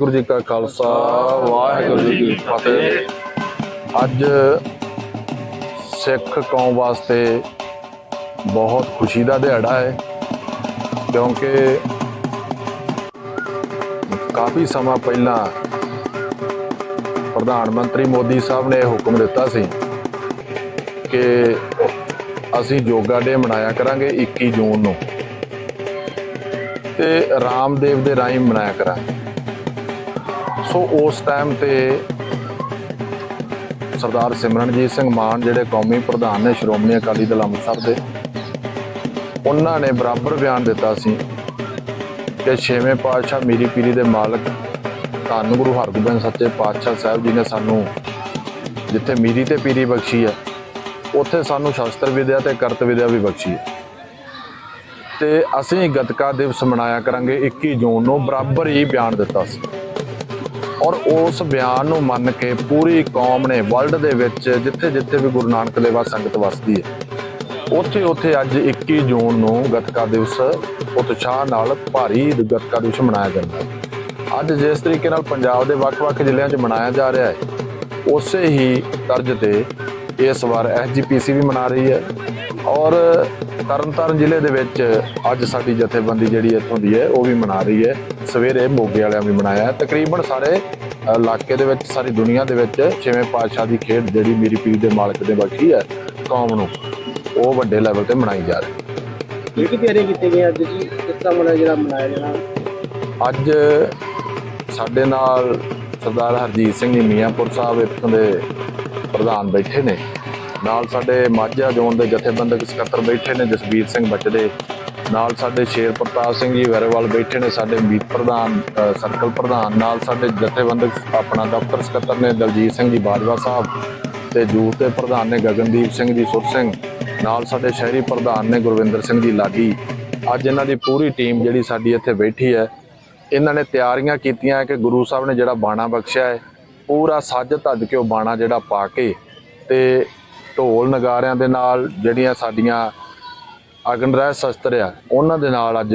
ਵਾਹਿਗੁਰੂ ਜੀ ਕਾ ਖਾਲਸਾ, ਵਾਹਿਗੁਰੂ ਜੀ ਕੀ ਫਤਿਹ। ਅੱਜ ਸਿੱਖ ਕੌਮ ਵਾਸਤੇ ਬਹੁਤ ਖੁਸ਼ੀ ਦਾ ਦਿਹਾੜਾ ਹੈ, ਕਿਉਂਕਿ ਕਾਫੀ ਸਮਾਂ ਪਹਿਲਾਂ ਪ੍ਰਧਾਨ ਮੰਤਰੀ ਮੋਦੀ ਸਾਹਿਬ ਨੇ ਇਹ ਹੁਕਮ ਦਿੱਤਾ ਸੀ ਕਿ ਅਸੀਂ ਯੋਗਾ ਡੇ ਮਨਾਇਆ ਕਰਾਂਗੇ 21 ਜੂਨ ਨੂੰ। ਤੇ ਰਾਮਦੇਵ ਦੇ ਰਾਹੀਂ ਮਨਾਇਆ ਕਰਾਂਗੇ। ਸੋ ਉਸ ਟਾਈਮ ਤੇ ਸਰਦਾਰ ਸਿਮਰਨਜੀਤ ਸਿੰਘ ਮਾਨ, ਜਿਹੜੇ ਕੌਮੀ ਪ੍ਰਧਾਨ ਨੇ ਸ਼੍ਰੋਮਣੀ ਅਕਾਲੀ ਦਲ ਅੰਮ੍ਰਿਤਸਰ ਦੇ, ਉਹਨਾਂ ਨੇ ਬਰਾਬਰ ਬਿਆਨ ਦਿੱਤਾ ਸੀ ਕਿ ਛੇਵੇਂ ਪਾਤਸ਼ਾਹ ਮੀਰੀ ਪੀਰੀ ਦੇ ਮਾਲਕ ਧੰਨ ਗੁਰੂ ਹਰਗੋਬਿੰਦ ਸੱਚੇ ਪਾਤਸ਼ਾਹ ਸਾਹਿਬ ਜੀ ਨੇ ਸਾਨੂੰ ਜਿੱਥੇ ਮੀਰੀ ਤੇ ਪੀਰੀ ਬਖਸ਼ੀ ਹੈ, ਉੱਥੇ ਸਾਨੂੰ ਸ਼ਾਸਤਰ ਵਿਦਿਆ ਤੇ ਕਰਤ ਵਿਦਿਆ ਵੀ ਬਖਸ਼ੀ ਹੈ। ਤੇ ਅਸੀਂ ਗਤਕਾ ਦਿਵਸ ਮਨਾਇਆ ਕਰਾਂਗੇ 21 ਜੂਨ ਨੂੰ, ਬਰਾਬਰ ਹੀ ਬਿਆਨ ਦਿੱਤਾ ਸੀ। ਔਰ ਉਸ ਬਿਆਨ ਨੂੰ ਮੰਨ ਕੇ ਪੂਰੀ ਕੌਮ ਨੇ ਵਰਲਡ ਦੇ ਵਿੱਚ ਜਿੱਥੇ ਜਿੱਥੇ ਵੀ ਗੁਰੂ ਨਾਨਕ ਦੇਵਾ ਸੰਗਤ ਵਸਦੀ ਹੈ। ਉੱਥੇ ਉੱਥੇ ਅੱਜ 21 ਜੂਨ ਨੂੰ ਗਤਕਾ ਦਿਵਸ ਉਤਸ਼ਾਹ ਨਾਲ ਭਾਰੀ ਗਤਕਾ ਦਿਵਸ ਮਨਾਇਆ ਜਾਂਦਾ ਹੈ। ਅੱਜ ਜਿਸ ਤਰੀਕੇ ਨਾਲ ਪੰਜਾਬ ਦੇ ਵੱਖ-ਵੱਖ ਜ਼ਿਲ੍ਹਿਆਂ 'ਚ ਮਨਾਇਆ ਜਾ ਰਿਹਾ ਹੈ, ਉਸੇ ਹੀ ਤਰਜ਼ ਤੇ ਇਸ ਵਾਰ ਐਸਜੀਪੀਸੀ ਵੀ ਮਨਾ ਰਹੀ ਹੈ। ਔਰ ਤਰਨਤਾਰਨ ਜ਼ਿਲ੍ਹੇ ਦੇ ਵਿੱਚ ਅੱਜ ਸਾਡੀ ਜਥੇਬੰਦੀ ਜਿਹੜੀ ਇੱਥੋਂ ਦੀ ਹੈ ਉਹ ਵੀ ਮਨਾ ਰਹੀ ਹੈ। ਸਵੇਰੇ ਮੋਗੇ ਵਾਲਿਆਂ ਵੀ ਮਨਾਇਆ। ਤਕਰੀਬਨ ਸਾਰੇ ਇਲਾਕੇ ਦੇ ਵਿੱਚ ਸਾਰੀ ਦੁਨੀਆ ਦੇ ਵਿੱਚ ਛੇਵੇਂ ਪਾਤਸ਼ਾਹ ਦੀ ਖੇਡ ਜਿਹੜੀ ਮੇਰੀ ਪੀਰ ਦੇ ਮਾਲਕ ਦੇ ਬਖਸ਼ੀ ਹੈ ਕੌਮ ਨੂੰ ਉਹ ਵੱਡੇ ਲੈਵਲ ਤੇ ਮਨਾਈ ਜਾ ਰਹੀ ਹੈ। ਕੀ ਕੀ ਤਿਆਰੀਆਂ ਕੀਤੀਆਂ ਗਈਆਂ ਅੱਜ ਜੀ? ਕਿਸ ਤਰ੍ਹਾਂ ਮਨਾਇਆ ਜਿਹੜਾ ਮਨਾਇਆ ਜਾਣਾ? ਅੱਜ ਸਾਡੇ ਨਾਲ ਸਰਦਾਰ ਹਰਜੀਤ ਸਿੰਘ ਜੀ ਮੀਆਂਪੁਰ ਸਾਹਿਬ ਇੱਥੋਂ ਦੇ ਪ੍ਰਧਾਨ ਬੈਠੇ ਨੇ। ਨਾਲ ਸਾਡੇ ਮਾਝਾ ਜ਼ੋਨ ਦੇ ਜਥੇਬੰਦਕ ਸਕੱਤਰ ਬੈਠੇ ਨੇ ਜਸਬੀਰ ਸਿੰਘ ਬਚਦੇ। ਨਾਲ ਸਾਡੇ ਸ਼ੇਰ ਪ੍ਰਤਾਪ ਸਿੰਘ ਜੀ ਵੈਰੇਵਾਲ ਬੈਠੇ ਨੇ ਸਾਡੇ ਮੀਤ ਪ੍ਰਧਾਨ ਸਰਕਲ ਪ੍ਰਧਾਨ। ਨਾਲ ਸਾਡੇ ਜਥੇਬੰਦਕ ਆਪਣਾ ਦਫ਼ਤਰ ਸਕੱਤਰ ਨੇ ਦਲਜੀਤ ਸਿੰਘ ਜੀ ਬਾਜਵਾ ਸਾਹਿਬ ਤੇ ਜੂਥ ਦੇ ਪ੍ਰਧਾਨ ਨੇ ਗਗਨਦੀਪ ਸਿੰਘ ਜੀ ਸੁਰ ਸਿੰਘ। ਨਾਲ ਸਾਡੇ ਸ਼ਹਿਰੀ ਪ੍ਰਧਾਨ ਨੇ ਗੁਰਵਿੰਦਰ ਸਿੰਘ ਜੀ ਲਾਡੀ। ਅੱਜ ਇਹਨਾਂ ਦੀ ਪੂਰੀ ਟੀਮ ਜਿਹੜੀ ਸਾਡੀ ਇੱਥੇ ਬੈਠੀ ਹੈ, ਇਹਨਾਂ ਨੇ ਤਿਆਰੀਆਂ ਕੀਤੀਆਂ ਕਿ ਗੁਰੂ ਸਾਹਿਬ ਨੇ ਜਿਹੜਾ ਬਾਣਾ ਬਖਸ਼ਿਆ ਹੈ, ਪੂਰਾ ਸੱਜ ਧੱਜ ਕੇ ਉਹ ਬਾਣਾ ਜਿਹੜਾ ਪਾ ਕੇ ਤੇ ਢੋਲ ਨਗਾਰਿਆਂ ਦੇ ਨਾਲ ਜਿਹੜੀਆਂ ਸਾਡੀਆਂ ਅਗਨਰਹਿ ਸ਼ਸਤਰ ਆ ਉਹਨਾਂ ਦੇ ਨਾਲ ਅੱਜ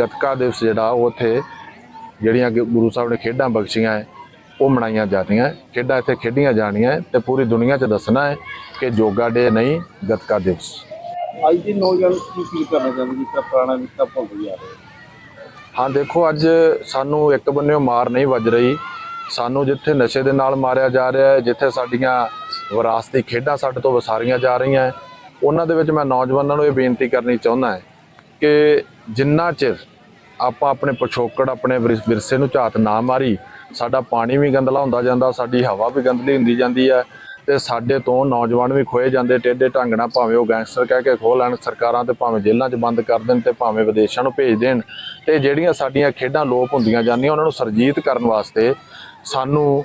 ਗਤਕਾ ਦਿਵਸ ਜਿਹੜਾ ਉਹ ਉੱਥੇ ਜਿਹੜੀਆਂ ਗੁਰੂ ਸਾਹਿਬ ਨੇ ਖੇਡਾਂ ਬਖਸ਼ੀਆਂ ਹੈ ਉਹ ਮਨਾਈਆਂ ਜਾ ਰਹੀਆਂ ਹੈ। ਖੇਡਾਂ ਇੱਥੇ ਖੇਡੀਆਂ ਜਾਣੀਆਂ ਤੇ ਪੂਰੀ ਦੁਨੀਆ 'ਚ ਦੱਸਣਾ ਹੈ ਕਿ ਜੋਗਾ ਡੇ ਨਹੀਂ ਗਤਕਾ ਦਿਵਸ। ਅੱਜ ਦੀ ਨੌਜਵਾਨ ਕੀ ਫੀਲ ਕਰਨਾ ਚਾਹੁੰਦੇ ਜਿਸ ਤਰ੍ਹਾਂ ਪੁਰਾਣਾ ਵਿਰਸਾ ਭੁੱਲ ਰਿਹਾ ਹਾਂ ਦੇਖੋ ਅੱਜ ਸਾਨੂੰ ਇੱਕ ਬੰਨਿਓ ਮਾਰ ਨਹੀਂ ਵੱਜ ਰਹੀ। ਸਾਨੂੰ ਜਿੱਥੇ ਨਸ਼ੇ ਦੇ ਨਾਲ ਮਾਰਿਆ ਜਾ ਰਿਹਾ ਹੈ ਜਿੱਥੇ ਸਾਡੀਆਂ ਵਿਰਾਸਤੀ ਖੇਡਾਂ ਸਾਡੇ ਤੋਂ ਵਸਾਰੀਆਂ ਜਾ ਰਹੀਆਂ ਹੈ। ਉਹਨਾਂ ਦੇ ਵਿੱਚ ਮੈਂ ਨੌਜਵਾਨਾਂ ਨੂੰ ਇਹ ਬੇਨਤੀ ਕਰਨੀ ਚਾਹੁੰਦਾ ਹੈ ਕਿ ਜਿੰਨਾ ਚਿਰ ਆਪਾਂ ਆਪਣੇ ਪਿਛੋਕੜ, ਆਪਣੇ ਵਿਰ- ਵਿਰਸੇ ਨੂੰ ਝਾਤ ਨਾ ਮਾਰੀ, ਸਾਡਾ ਪਾਣੀ ਵੀ ਗੰਦਲਾ ਹੁੰਦਾ ਜਾਂਦਾ, ਸਾਡੀ ਹਵਾ ਵੀ ਗੰਦਲੀ ਹੁੰਦੀ ਜਾਂਦੀ ਹੈ ਤੇ ਸਾਡੇ ਤੋਂ ਨੌਜਵਾਨ ਵੀ ਖੋਏ ਜਾਂਦੇ, ਟੇਢੇ ਢੰਗ ਨਾਲ ਭਾਵੇਂ ਉਹ ਗੈਂਗਸਟਰ ਕਹਿ ਕੇ ਖੋਹ ਲੈਣ, ਸਰਕਾਰਾਂ ਤੇ ਭਾਵੇਂ ਜੇਲ੍ਹਾਂ 'ਚ ਬੰਦ ਕਰ ਦੇਣ ਤੇ ਭਾਵੇਂ ਵਿਦੇਸ਼ਾਂ ਨੂੰ ਭੇਜ ਦੇਣ ਤੇ ਜਿਹੜੀਆਂ ਸਾਡੀਆਂ ਖੇਡਾਂ ਲੋਪ ਹੁੰਦੀਆਂ ਜਾਂਦੀਆਂ, ਉਹਨਾਂ ਨੂੰ ਸਰਜੀਤ ਕਰਨ ਵਾਸਤੇ ਸਾਨੂੰ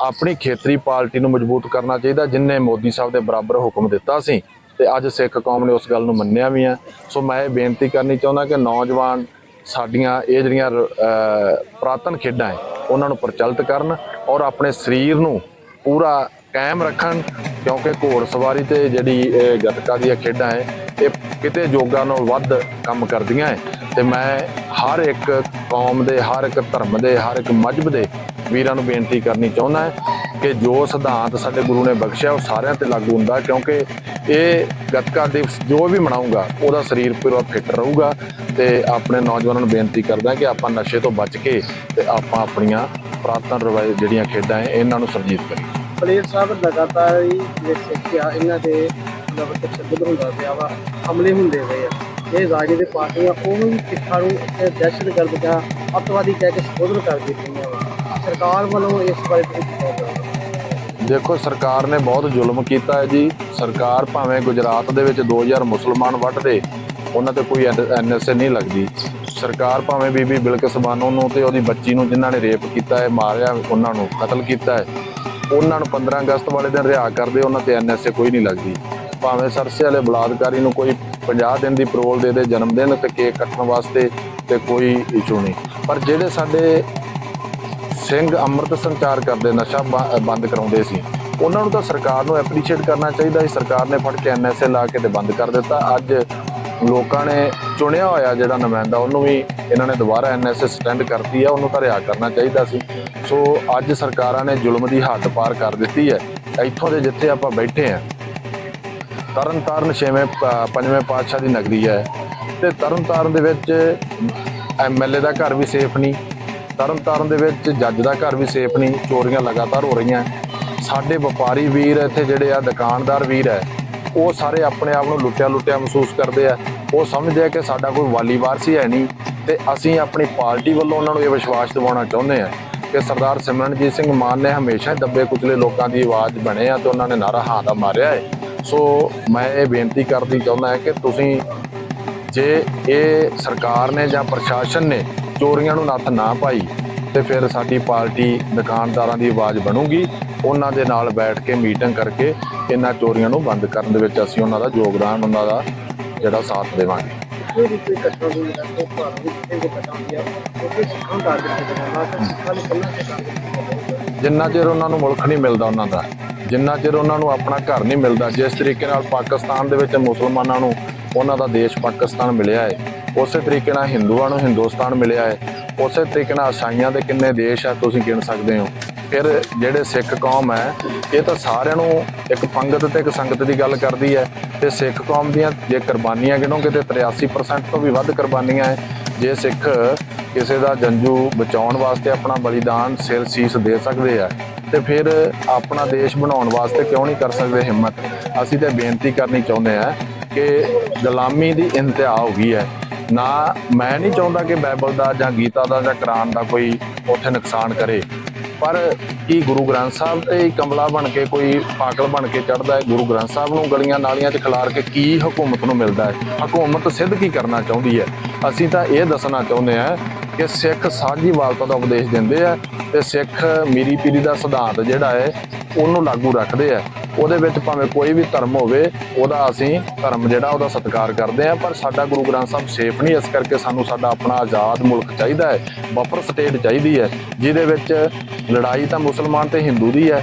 ਆਪਣੀ ਖੇਤਰੀ ਪਾਰਟੀ ਨੂੰ ਮਜ਼ਬੂਤ ਕਰਨਾ ਚਾਹੀਦਾ ਜਿਨਨੇ ਮੋਦੀ ਸਾਹਿਬ ਦੇ ਬਰਾਬਰ ਹੁਕਮ ਦਿੱਤਾ ਸੀ। ਤੇ ਅੱਜ ਸਿੱਖ ਕੌਮ ਨੇ ਉਸ ਗੱਲ ਨੂੰ ਮੰਨਿਆ ਵੀ ਹੈ। ਸੋ ਮੈਂ ਇਹ ਬੇਨਤੀ ਕਰਨੀ ਚਾਹੁੰਦਾ ਕਿ ਨੌਜਵਾਨ ਸਾਡੀਆਂ ਇਹ ਜਿਹੜੀਆਂ ਅਹ, ਪੁਰਾਤਨ ਖੇਡਾਂ ਹੈ ਉਹਨਾਂ ਨੂੰ ਪ੍ਰਚਲਿਤ ਕਰਨ ਔਰ ਆਪਣੇ ਸਰੀਰ ਨੂੰ ਪੂਰਾ ਕਾਇਮ ਰੱਖਣ ਕਿਉਂਕਿ ਘੋੜ ਸਵਾਰੀ ਤੇ ਜਿਹੜੀ ਇਹ ਗੱਤਕਾ ਦੀਆਂ ਖੇਡਾਂ ਹੈ ਇਹ ਕਿਤੇ ਯੋਗਾ ਨਾਲੋਂ ਵੱਧ ਕੰਮ ਕਰਦੀਆਂ ਹੈ। ਤੇ ਮੈਂ ਹਰ ਇੱਕ ਕੌਮ ਦੇ ਹਰ ਇੱਕ ਧਰਮ ਦੇ ਹਰ ਇੱਕ ਮਜਹਬ ਦੇ ਵੀਰਾਂ ਨੂੰ ਬੇਨਤੀ ਕਰਨੀ ਚਾਹੁੰਦਾ ਹੈ ਕਿ ਜੋ ਸਿਧਾਂਤ ਸਾਡੇ ਗੁਰੂ ਨੇ ਬਖਸ਼ਿਆ ਉਹ ਸਾਰਿਆਂ ਤੇ ਲਾਗੂ ਹੁੰਦਾ ਕਿਉਂਕਿ ਇਹ ਗੱਤਕਾ ਦਿਵਸ ਜੋ ਵੀ ਮਨਾਊਗਾ, ਉਹਦਾ ਸਰੀਰ ਪੂਰਾ ਫਿੱਟ ਰਹੂਗਾ ਤੇ ਆਪਣੇ ਨੌਜਵਾਨਾਂ ਨੂੰ ਬੇਨਤੀ ਕਰਦਾ ਕਿ ਆਪਾਂ ਨਸ਼ੇ ਤੋਂ ਬਚ ਕੇ ਤੇ ਆਪਾਂ ਆਪਣੀਆਂ ਪੁਰਾਤਨ ਰਵਾਇਤ ਜਿਹੜੀਆਂ ਖੇਡਾਂ ਹੈ, ਇਹਨਾਂ ਨੂੰ ਸਰਜੀਤ ਕਰੀਏ। ਪਲੇਅਰ ਸਾਹਿਬ, ਲਗਾਤਾਰ ਹੀ ਜਿਹੜੇ ਸਿੱਖਿਆ ਇਹਨਾਂ ਦੇ ਮਤਲਬ ਤਸ਼ੱਦਦ ਹੁੰਦਾ ਪਿਆ ਵਾ ਹਮਲੇ ਹੁੰਦੇ ਪਏ ਆ। ਇਹ ਰਾਜਨੀਤਿਕ ਪਾਰਟੀਆਂ ਉਹ ਵੀ ਸਿੱਖਾਂ ਨੂੰ ਇਹ ਦਹਿਸ਼ਤਗਰਦ ਜਾਂ ਅੱਤਵਾਦੀ ਕਹਿ ਕੇ ਸੰਬੋਧਨ ਕਰਦੀ ਪਈਆਂ ਸਰਕਾਰ ਵੱਲੋਂ ਇਸ ਬਾਰੇ ਕੁਝ ਕੀਤਾ ਦੇਖੋ, ਸਰਕਾਰ ਨੇ ਬਹੁਤ ਜ਼ੁਲਮ ਕੀਤਾ ਹੈ ਜੀ। ਸਰਕਾਰ ਭਾਵੇਂ ਗੁਜਰਾਤ ਦੇ ਵਿੱਚ 2000 ਮੁਸਲਮਾਨ ਵੱਢਦੇ ਉਹਨਾਂ ਤੇ ਕੋਈ ਐਨਐਸਏ ਨਹੀਂ ਲੱਗਦੀ। ਸਰਕਾਰ ਭਾਵੇਂ ਬੀਬੀ ਬਿਲਕਿਸ ਬਾਨੋ ਨੂੰ ਤੇ ਉਹਦੀ ਬੱਚੀ ਨੂੰ ਜਿਨ੍ਹਾਂ ਨੇ ਰੇਪ ਕੀਤਾ ਹੈ, ਮਾਰਿਆ ਉਹਨਾਂ ਨੂੰ ਕਤਲ ਕੀਤਾ ਹੈ, ਉਹਨਾਂ ਨੂੰ 15 ਅਗਸਤ ਵਾਲੇ ਦਿਨ ਰਿਹਾ ਕਰਦੇ, ਉਹਨਾਂ ਤੇ ਐਨਐਸਏ ਕੋਈ ਨਹੀਂ ਲੱਗਦੀ। ਭਾਵੇਂ ਸਰਸੇ ਵਾਲੇ ਬਲਾਤਕਾਰੀ ਨੂੰ ਕੋਈ 50 ਦਿਨ ਦੀ ਪਰੋਲ ਦੇ ਦੇ ਜਨਮ ਦਿਨ ਤੇ ਕੇਕ ਕੱਟਣ ਵਾਸਤੇ ਤੇ ਕੋਈ ਇਸ਼ੂ ਨਹੀਂ। ਪਰ ਜਿਹੜੇ ਸਾਡੇ ਸਿੰਘ ਅੰਮ੍ਰਿਤ ਸੰਚਾਰ ਕਰਦੇ, ਨਸ਼ਾ ਬ- ਬੰਦ ਕਰਾਉਂਦੇ ਸੀ। ਉਹਨਾਂ ਨੂੰ ਤਾਂ ਸਰਕਾਰ ਨੂੰ ਐਪਰੀਸ਼ੀਏਟ ਕਰਨਾ ਚਾਹੀਦਾ ਸੀ। ਸਰਕਾਰ ਨੇ ਫੜ ਕੇ ਐਨਐਸਏ ਲਾ ਕੇ ਤੇ ਬੰਦ ਕਰ ਦਿੱਤਾ। ਅੱਜ ਲੋਕਾਂ ਨੇ ਚੁਣਿਆ ਹੋਇਆ ਜਿਹੜਾ ਨੁਮਾਇੰਦਾ, ਉਹਨੂੰ ਵੀ ਇਹਨਾਂ ਨੇ ਦੁਬਾਰਾ ਐਨਐਸਐਸ ਸਟੈਂਡ ਕਰਤੀ ਹੈ ਉਹਨੂੰ ਤਾਂ ਰਿਹਾ ਕਰਨਾ ਚਾਹੀਦਾ ਸੀ। ਸੋ ਅੱਜ ਸਰਕਾਰਾਂ ਨੇ ਜ਼ੁਲਮ ਦੀ ਹੱਦ ਪਾਰ ਕਰ ਦਿੱਤੀ ਹੈ। ਇੱਥੋਂ ਦੇ ਜਿੱਥੇ ਆਪਾਂ ਬੈਠੇ ਆ ਤਰਨਤਾਰਨ ਛੇਵੇਂ ਪੰਜਵੇਂ ਪਾਤਸ਼ਾਹ ਦੀ ਨਗਰੀ ਹੈ। ਤੇ ਤਰਨਤਾਰਨ ਦੇ ਵਿੱਚ ਐਮਐਲਏ ਦਾ ਘਰ ਵੀ ਸੇਫ ਨਹੀਂ। ਤਰਨਤਾਰਨ ਦੇ ਵਿੱਚ ਜੱਜ ਦਾ ਘਰ ਵੀ ਸੇਫ ਨਹੀਂ, ਚੋਰੀਆਂ ਲਗਾਤਾਰ ਹੋ ਰਹੀਆਂ। ਸਾਡੇ ਵਪਾਰੀ ਵੀਰ ਇੱਥੇ ਜਿਹੜੇ ਆ, ਦੁਕਾਨਦਾਰ ਵੀਰ ਹੈ, ਉਹ ਸਾਰੇ ਆਪਣੇ ਆਪ ਨੂੰ ਲੁੱਟਿਆ ਲੁੱਟਿਆ ਮਹਿਸੂਸ ਕਰਦੇ ਆ। ਉਹ ਸਮਝਦੇ ਆ ਕਿ ਸਾਡਾ ਕੋਈ ਵਾਲੀ ਵਾਰਸੀ ਹੈ ਨਹੀਂ। ਤੇ ਅਸੀਂ ਆਪਣੀ ਪਾਰਟੀ ਵੱਲੋਂ ਉਹਨਾਂ ਨੂੰ ਇਹ ਵਿਸ਼ਵਾਸ ਦਿਵਾਉਣਾ ਚਾਹੁੰਦੇ ਆ ਕਿ ਸਰਦਾਰ ਸਿਮਰਨਜੀਤ ਸਿੰਘ ਮਾਨ ਨੇ ਹਮੇਸ਼ਾ ਹੀ ਦੱਬੇ ਕੁਚਲੇ ਲੋਕਾਂ ਦੀ ਆਵਾਜ਼ ਬਣੇ ਆ ਤੇ ਉਹਨਾਂ ਨੇ ਨਾਰਾ ਹਾਂ ਦਾ ਮਾਰਿਆ ਹੈ। ਸੋ ਮੈਂ ਇਹ ਬੇਨਤੀ ਕਰਦੀ ਚਾਹੁੰਦਾ ਹਾਂ ਕਿ ਤੁਸੀਂ ਜੇ ਇਹ ਸਰਕਾਰ ਨੇ ਜਾਂ ਪ੍ਰਸ਼ਾਸਨ ਨੇ ਚੋਰੀਆਂ ਨੂੰ ਨੱਥ ਨਾ ਪਾਈ ਤੇ ਫਿਰ ਸਾਡੀ ਪਾਰਟੀ ਦੁਕਾਨਦਾਰਾਂ ਦੀ ਆਵਾਜ਼ ਬਣੂਗੀ। ਉਹਨਾਂ ਦੇ ਨਾਲ ਬੈਠ ਕੇ ਮੀਟਿੰਗ ਕਰਕੇ ਇਹਨਾਂ ਚੋਰੀਆਂ ਨੂੰ ਬੰਦ ਕਰਨ ਦੇ ਵਿੱਚ ਅਸੀਂ ਉਹਨਾਂ ਦਾ ਯੋਗਦਾਨ ਉਹਨਾਂ ਦਾ ਜਿਹੜਾ ਸਾਥ ਦੇਵਾਂਗੇ। ਕੋਈ ਵੀ ਕੋਈ ਘਟਨਾ ਹੋਈ ਹੈ ਉਹ ਭਾਰਤ ਵਿੱਚ ਕਿਤੇ ਘਟਨਾ ਹੁੰਦੀ ਆ। ਉਹ ਸਿੱਖਾਂ ਦਾ ਟਾਰਗੇਟ ਕਰਨਾ ਤਾਂ ਸਿੱਖਾਂ ਨੂੰ ਪਹਿਲਾਂ ਤੇ ਟਾਰਗੇਟ ਜਿੰਨਾ ਚਿਰ ਉਹਨਾਂ ਨੂੰ ਮੁਲਕ ਨਹੀਂ ਮਿਲਦਾ ਉਹਨਾਂ ਦਾ ਜਿੰਨਾ ਚਿਰ ਉਹਨਾਂ ਨੂੰ ਆਪਣਾ ਘਰ ਨਹੀਂ ਮਿਲਦਾ ਜਿਸ ਤਰੀਕੇ ਨਾਲ ਪਾਕਿਸਤਾਨ ਦੇ ਵਿੱਚ ਮੁਸਲਮਾਨਾਂ ਨੂੰ ਉਹਨਾਂ ਦਾ ਦੇਸ਼ ਪਾਕਿਸਤਾਨ ਮਿਲਿਆ ਹੈ ਉਸੇ ਤਰੀਕੇ ਨਾਲ ਹਿੰਦੂਆਂ ਨੂੰ ਹਿੰਦੁਸਤਾਨ ਮਿਲਿਆ ਹੈ। ਉਸੇ ਤਰੀਕੇ ਨਾਲ ਈਸਾਈਆਂ ਦੇ ਕਿੰਨੇ ਦੇਸ਼ ਆ ਤੁਸੀਂ ਗਿਣ ਸਕਦੇ ਹੋ। ਫਿਰ ਜਿਹੜੇ ਸਿੱਖ ਕੌਮ ਹੈ, ਇਹ ਤਾਂ ਸਾਰਿਆਂ ਨੂੰ ਇੱਕ ਪੰਗਤ ਤੇ ਇੱਕ ਸੰਗਤ ਦੀ ਗੱਲ ਕਰਦੀ ਹੈ। ਤੇ ਸਿੱਖ ਕੌਮ ਦੀਆਂ ਜੇ ਕੁਰਬਾਨੀਆਂ ਗਿਣੋਗੇ ਤੇ 83% ਤੋਂ ਵੀ ਵੱਧ ਕੁਰਬਾਨੀਆਂ ਹੈ। ਜੇ ਸਿੱਖ ਕਿਸੇ ਦਾ ਜੰਜੂ ਬਚਾਉਣ ਵਾਸਤੇ ਆਪਣਾ ਬਲੀਦਾਨ ਸਿਰ ਸੀਸ ਦੇ ਸਕਦੇ ਆ, ਤੇ ਫਿਰ ਆਪਣਾ ਦੇਸ਼ ਬਣਾਉਣ ਵਾਸਤੇ ਕਿਉਂ ਨਹੀਂ ਕਰ ਸਕਦੇ ਹਿੰਮਤ? ਅਸੀਂ ਤਾਂ ਬੇਨਤੀ ਕਰਨੀ ਚਾਹੁੰਦੇ ਆ ਕਿ ਗੁਲਾਮੀ ਦੀ ਇੰਤਹਾ ਹੋ ਗਈ ਹੈ। ਨਾ, ਮੈਂ ਨਹੀਂ ਚਾਹੁੰਦਾ ਕਿ ਬਾਈਬਲ ਦਾ ਜਾਂ ਗੀਤਾ ਦਾ ਜਾਂ ਕੁਰਾਨ ਦਾ ਕੋਈ ਉੱਥੇ ਨੁਕਸਾਨ ਕਰੇ। ਪਰ ਕੀ ਗੁਰੂ ਗ੍ਰੰਥ ਸਾਹਿਬ ਤੇ ਹੀ ਕਮਲਾ ਬਣ ਕੇ, ਕੋਈ ਪਾਗਲ ਬਣ ਕੇ ਚੜਦਾ ਹੈ? ਗੁਰੂ ਗ੍ਰੰਥ ਸਾਹਿਬ ਨੂੰ ਗਲੀਆਂ ਨਾਲੀਆਂ 'ਚ ਖਿਲਾਰ ਕੇ ਕੀ ਹਕੂਮਤ ਨੂੰ ਮਿਲਦਾ ਹੈ? ਹਕੂਮਤ ਸਿੱਧ ਕੀ ਕਰਨਾ ਚਾਹੁੰਦੀ ਹੈ? ਅਸੀਂ ਤਾਂ ਇਹ ਦੱਸਣਾ ਚਾਹੁੰਦੇ ਹਾਂ ਕਿ ਸਿੱਖ ਸਾਂਝੀਵਾਲਤਾ ਦਾ ਉਪਦੇਸ਼ ਦਿੰਦੇ ਆ ਤੇ ਸਿੱਖ ਮੀਰੀ ਪੀਰੀ ਦਾ ਸਿਧਾਂਤ ਜਿਹੜਾ ਹੈ, ਉਹਨੂੰ ਲਾਗੂ ਰੱਖਦੇ ਆ। ਉਹਦੇ ਵਿੱਚ ਭਾਵੇਂ ਕੋਈ ਵੀ ਧਰਮ ਹੋਵੇ, ਉਹਦਾ ਅਸੀਂ ਧਰਮ ਜਿਹੜਾ ਉਹਦਾ ਸਤਿਕਾਰ ਕਰਦੇ ਆ ਪਰ ਸਾਡਾ ਗੁਰੂ ਗ੍ਰੰਥ ਸਾਹਿਬ ਸੇਫ ਨਹੀਂ, ਇਸ ਕਰਕੇ ਸਾਨੂੰ ਸਾਡਾ ਆਪਣਾ ਆਜ਼ਾਦ ਮੁਲਕ ਚਾਹੀਦਾ ਹੈ, ਬਫਰ ਸਟੇਟ ਚਾਹੀਦੀ ਹੈ, ਜਿਹਦੇ ਵਿੱਚ ਲੜਾਈ ਤਾਂ ਮੁਸਲਮਾਨ ਤੇ ਹਿੰਦੂ ਦੀ ਹੈ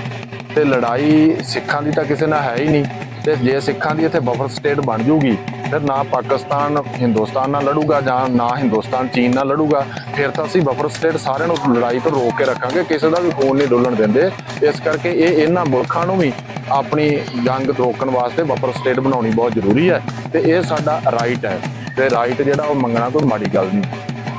ਤੇ ਲੜਾਈ ਸਿੱਖਾਂ ਦੀ ਤਾਂ ਕਿਸੇ ਨਾਲ ਹੈ ਹੀ ਨਹੀਂ ਤੇ ਜੇ ਸਿੱਖਾਂ ਦੀ ਇੱਥੇ ਬਫਰ ਸਟੇਟ ਬਣ ਜੂਗੀ, ਫਿਰ ਨਾ ਪਾਕਿਸਤਾਨ ਹਿੰਦੁਸਤਾਨ ਨਾਲ ਲੜੂਗਾ ਜਾਂ ਨਾ ਹਿੰਦੁਸਤਾਨ ਚੀਨ ਨਾਲ ਲੜੂਗਾ, ਫਿਰ ਤਾਂ ਅਸੀਂ ਬਫਰ ਸਟੇਟ ਸਾਰਿਆਂ ਨੂੰ ਲੜਾਈ ਤੋਂ ਰੋਕ ਕੇ ਰੱਖਾਂਗੇ, ਕਿਸੇ ਦਾ ਵੀ ਖੂਨ ਨਹੀਂ ਡੋਲਣ ਦਿੰਦੇ, ਇਸ ਕਰਕੇ ਇਹ ਇਹਨਾਂ ਮੁਲਕਾਂ ਨੂੰ ਵੀ ਆਪਣੀ ਜੰਗ ਰੋਕਣ ਵਾਸਤੇ ਵਾਪਰ ਸਟੇਟ ਬਣਾਉਣੀ ਬਹੁਤ ਜ਼ਰੂਰੀ ਹੈ ਤੇ ਇਹ ਸਾਡਾ ਰਾਈਟ ਹੈ ਤੇ ਰਾਈਟ ਜਿਹੜਾ ਉਹ ਮੰਗਣਾ ਕੋਈ ਮਾੜੀ ਗੱਲ ਨਹੀਂ।